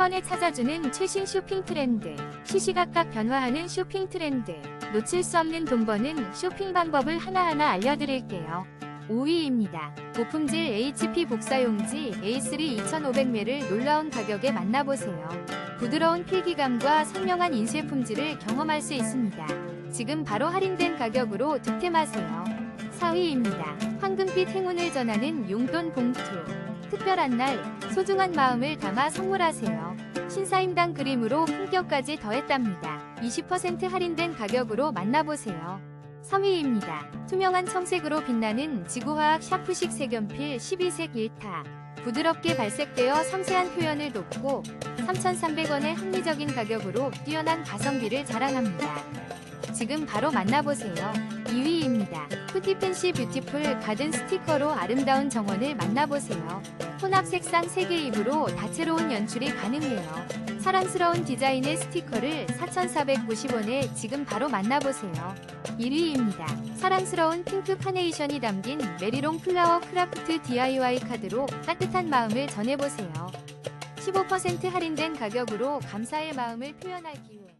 번에 찾아주는 최신 쇼핑 트렌드, 시시각각 변화하는 쇼핑 트렌드, 놓칠 수 없는 돈 버는 쇼핑 방법을 하나하나 알려드릴게요. 5위입니다. 고품질 HP 복사용지 A3 2500매를 놀라운 가격에 만나보세요. 부드러운 필기감과 선명한 인쇄 품질을 경험할 수 있습니다. 지금 바로 할인된 가격으로 득템하세요. 4위입니다. 황금빛 행운을 전하는 용돈 봉투. 특별한 날 소중한 마음을 담아 선물하세요. 신사임당 그림으로 품격까지 더했답니다. 20% 할인된 가격으로 만나보세요. 3위입니다. 투명한 청색으로 빛나는 지구화학 샤프식 색연필 12색 1타. 부드럽게 발색되어 섬세한 표현을 돕고 3,300원의 합리적인 가격으로 뛰어난 가성비를 자랑합니다. 지금 바로 만나보세요. 2위입니다. 푸티팬시 뷰티풀 가든 스티커로 아름다운 정원을 만나보세요. 혼합 색상 3개 입으로 다채로운 연출이 가능해요. 사랑스러운 디자인의 스티커를 4,490원에 지금 바로 만나보세요. 1위입니다. 사랑스러운 핑크 카네이션이 담긴 메리롱 플라워 크라프트 DIY 카드로 따뜻한 마음을 전해보세요. 15% 할인된 가격으로 감사의 마음을 표현할 기회.